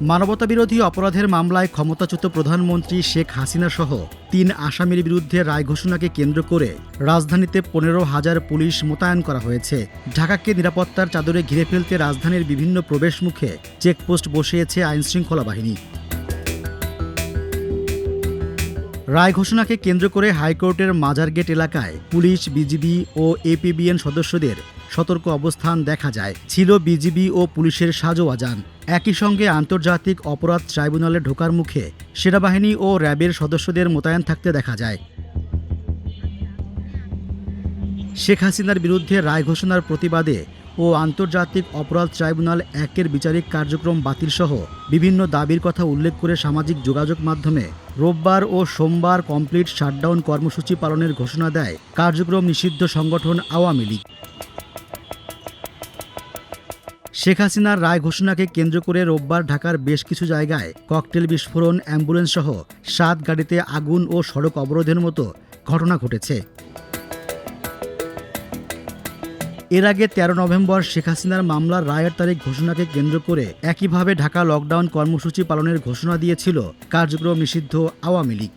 মানবতাবিরোধী অপরাধের মামলায় ক্ষমতাচ্যুত প্রধানমন্ত্রী শেখ হাসিনা সহ তিন আসামির বিরুদ্ধে রায় ঘোষণাকে কেন্দ্র করে রাজধানীতে পনেরো হাজার পুলিশ মোতায়েন করা হয়েছে। ঢাকাকে নিরাপত্তার চাদরে ঘিরে ফেলতে রাজধানীর বিভিন্ন প্রবেশ মুখে চেকপোস্ট বসিয়েছে আইনশৃঙ্খলা বাহিনী। রায় ঘোষণাকে কেন্দ্র করে হাইকোর্টের মাজার গেট এলাকায় পুলিশ, বিজিবি ও এপিবিএন সদস্যদের সতর্ক অবস্থান দেখা যায়। ছিল বিজিবি ও পুলিশের সাজোয়াজান। একই সঙ্গে আন্তর্জাতিক অপরাধ ট্রাইব্যুনালে ঢোকার মুখে সেনাবাহিনী ও র্যাবের সদস্যদের মোতায়েন থাকতে দেখা যায়। শেখ হাসিনার বিরুদ্ধে রায় ঘোষণার প্রতিবাদে ও আন্তর্জাতিক অপরাধ ট্রাইব্যুনাল একের বিচারিক কার্যক্রম বাতিল সহ বিভিন্ন দাবির কথা উল্লেখ করে সামাজিক যোগাযোগ মাধ্যমে রোববার ও সোমবার কমপ্লিট শাটডাউন কর্মসূচি পালনের ঘোষণা দেয় কার্যক্রম নিষিদ্ধ সংগঠন আওয়ামী লীগ। শেখ হাসিনার রায় ঘোষণাকে কেন্দ্র করে রোববার ঢাকার বেশ কিছু জায়গায় ককটেল বিস্ফোরণ অ্যাম্বুলেন্স সহ সাত গাড়িতে আগুন ও সড়ক অবরোধের মতো ঘটনা ঘটেছে। এর আগে তেরো নভেম্বর শেখ হাসিনার মামলার রায়ের তারিখ ঘোষণাকে কেন্দ্র করে একইভাবে ঢাকা লকডাউন কর্মসূচি পালনের ঘোষণা দিয়েছিল কার্যক্রম নিষিদ্ধ আওয়ামী লীগ।